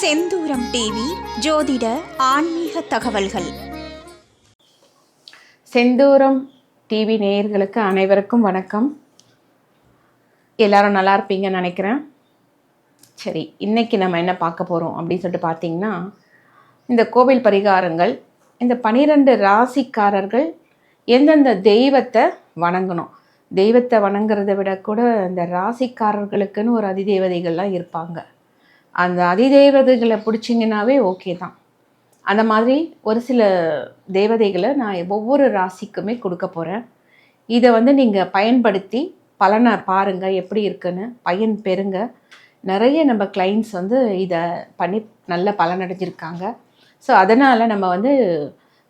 செந்தூரம் TV ஜோதிட ஆன்மீக தகவல்கள். செந்தூரம் டிவி நேயர்களுக்கு அனைவருக்கும் வணக்கம். எல்லாரும் நல்லா இருப்பீங்கன்னு நினைக்கிறேன். சரி இன்னைக்கு நம்ம என்ன பார்க்க போகிறோம் அப்படின்னு சொல்லிட்டு பார்த்தீங்கன்னா இந்த கோவில் பரிகாரங்கள் இந்த பனிரெண்டு ராசிக்காரர்கள் எந்தெந்த தெய்வத்தை வணங்கணும். தெய்வத்தை வணங்குறதை விட கூட இந்த ராசிக்காரர்களுக்குன்னு ஒரு அதிதேவதைகள்லாம் இருப்பாங்க. அந்த அதிதேவதைகளை பிடிச்சிங்கனாவே ஓகே தான். அந்த மாதிரி ஒரு சில தேவதைகளை நான் ஒவ்வொரு ராசிக்குமே கொடுக்க போகிறேன் இதை வந்து நீங்கள் பயன்படுத்தி பலனை பாருங்கள் எப்படி இருக்குன்னு பயன் பெறுங்க. நிறைய நம்ம கிளைண்ட்ஸ் வந்து இதை பண்ணி நல்ல பலனடைஞ்சிருக்காங்க. ஸோ அதனால் நம்ம வந்து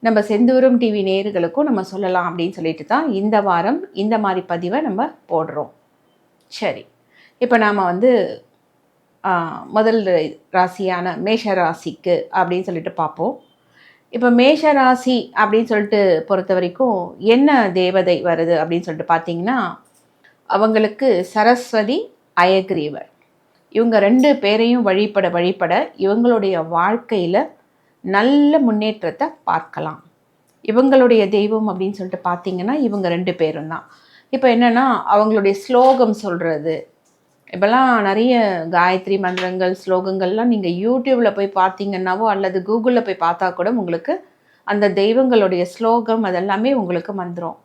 நம்ம செந்தூரம் டிவி நேர்களுக்கும் நம்ம சொல்லலாம் அப்படின்னு சொல்லிட்டு தான் இந்த வாரம் இந்த மாதிரி பதிவை நம்ம போடுறோம். சரி. இப்போ நாம் வந்து முதல் ராசியான மேஷ ராசிக்கு அப்படின்னு சொல்லிட்டு பார்ப்போம். இப்போ மேஷ ராசி அப்படின்னு சொல்லிட்டு பொறுத்த வரைக்கும் என்ன தேவதை வருது அப்படின்னு சொல்லிட்டு பார்த்தீங்கன்னா அவங்களுக்கு சரஸ்வதி அயக்ரீவர். இவங்க ரெண்டு பேரையும் வழிபட வழிபட இவங்களுடைய வாழ்க்கையில் நல்ல முன்னேற்றத்தை பார்க்கலாம். இவங்களுடைய தெய்வம் அப்படின்னு சொல்லிட்டு பார்த்தீங்கன்னா இவங்க ரெண்டு பேரும் தான். இப்போ என்னென்னா அவங்களுடைய ஸ்லோகம் சொல்கிறது இப்போல்லாம் நிறைய காயத்ரி மந்திரங்கள் ஸ்லோகங்கள்லாம் நீங்கள் யூடியூப்பில் போய் பார்த்தீங்கன்னாவோ அல்லது கூகுளில் போய் பார்த்தா கூட உங்களுக்கு அந்த தெய்வங்களுடைய ஸ்லோகம் அதெல்லாமே உங்களுக்கு வந்துடும்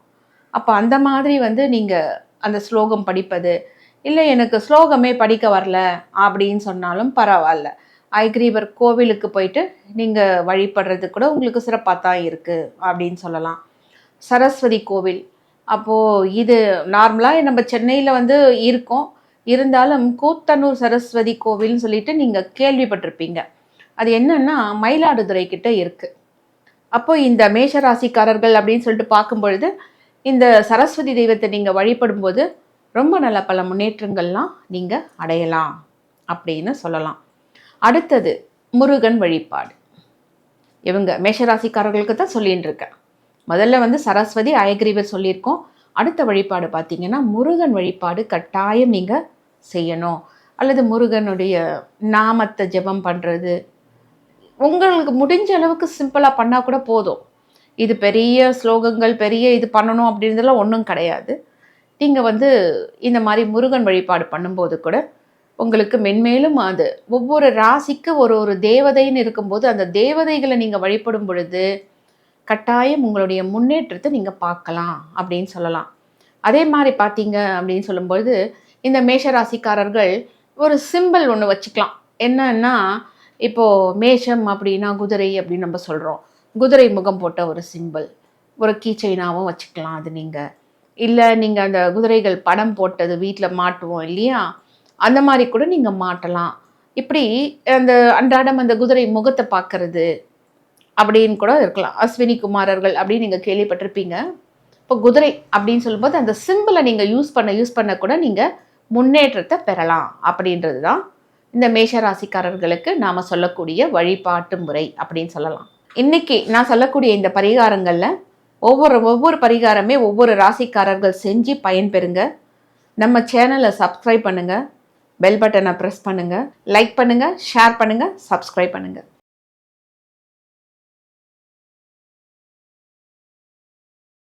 அப்போ அந்த மாதிரி வந்து நீங்கள் அந்த ஸ்லோகம் படிப்பது இல்லை எனக்கு ஸ்லோகமே படிக்க வரல அப்படின்னு சொன்னாலும் பரவாயில்ல. ஐக்ரீவர் கோவிலுக்கு போயிட்டு நீங்கள் வழிபடுறது கூட உங்களுக்கு சிறப்பாக தான் இருக்குது அப்படின்னு சொல்லலாம். சரஸ்வதி கோவில். அப்போது இது நார்மலாக நம்ம சென்னையில் வந்து இருக்கோம். இருந்தாலும் கூத்தனூர் சரஸ்வதி கோவில்னு சொல்லிட்டு நீங்கள் கேள்விப்பட்டிருப்பீங்க. அது என்னன்னா மயிலாடுதுறை கிட்ட இருக்குது அப்போ இந்த மேஷராசிக்காரர்கள் அப்படின்னு சொல்லிட்டு பார்க்கும் பொழுது இந்த சரஸ்வதி தெய்வத்தை நீங்கள் வழிபடும்போது ரொம்ப நல்ல பல முன்னேற்றங்கள்லாம் நீங்கள் அடையலாம் அப்படின்னு சொல்லலாம். அடுத்தது முருகன் வழிபாடு. இவங்க மேஷராசிக்காரர்களுக்கு தான் சொல்லின்னு இருக்கேன். முதல்ல வந்து சரஸ்வதி அயக்ரீவர் சொல்லியிருக்கோம். அடுத்த வழிபாடு பார்த்தீங்கன்னா முருகன் வழிபாடு கட்டாயம் நீங்கள் செய்யணும். அல்லது முருகனுடைய நாமத்தை ஜெபம் பண்ணுறது உங்களுக்கு முடிஞ்ச அளவுக்கு சிம்பிளாக பண்ணால் கூட போதும். இது பெரிய ஸ்லோகங்கள் பெரிய இது பண்ணணும் அப்படின்றதுலாம் ஒன்றும் கிடையாது. நீங்கள் வந்து இந்த மாதிரி முருகன் வழிபாடு பண்ணும்போது கூட உங்களுக்கு மென்மேலும் அது ஒவ்வொரு ராசிக்கு ஒரு ஒரு தேவதைன்னு இருக்கும்போது அந்த தேவதைகளை நீங்கள் வழிபடும் பொழுது கட்டாயம் உங்களுடைய முன்னேற்றத்தை நீங்கள் பார்க்கலாம் அப்படின்னு சொல்லலாம். அதே மாதிரி பார்த்தீங்க அப்படின்னு சொல்லும்பொழுது இந்த மேஷராசிக்காரர்கள் ஒரு சிம்பிள் ஒன்று வச்சுக்கலாம். என்னன்னா இப்போது மேஷம் அப்படின்னா குதிரை அப்படின்னு நம்ம சொல்கிறோம் குதிரை முகம் போட்ட ஒரு சிம்பிள் ஒரு கீச்சைனாவும் வச்சுக்கலாம் அது நீங்கள் இல்லை நீங்கள் அந்த குதிரைகள் படம் போட்டது வீட்டில் மாட்டுவோம் இல்லையா? அந்த மாதிரி கூட நீங்கள் மாட்டலாம். இப்படி அந்த அன்றாடம் அந்த குதிரை முகத்தை பார்க்கறது அப்படின்னு கூட இருக்கலாம். அஸ்வினி குமாரர்கள் அப்படின்னு நீங்கள் கேள்விப்பட்டிருப்பீங்க. இப்போ குதிரை அப்படின்னு சொல்லும்போது அந்த சிம்பிளை நீங்கள் யூஸ் பண்ண யூஸ் பண்ண கூட நீங்கள் முன்னேற்றத்தை பெறலாம் அப்படின்றது தான் இந்த மேஷராசிக்காரர்களுக்கு நாம் சொல்லக்கூடிய வழிபாட்டு முறை அப்படின்னு சொல்லலாம். இன்னைக்கு நான் சொல்லக்கூடிய இந்த பரிகாரங்களில் ஒவ்வொரு ஒவ்வொரு பரிகாரமே ஒவ்வொரு ராசிக்காரர்கள் செஞ்சு பயன்பெறுங்க. நம்ம சேனலை சப்ஸ்கிரைப் பண்ணுங்கள் பெல் பட்டனை ப்ரெஸ் பண்ணுங்கள் லைக் பண்ணுங்கள் ஷேர் பண்ணுங்கள் சப்ஸ்கிரைப் பண்ணுங்கள்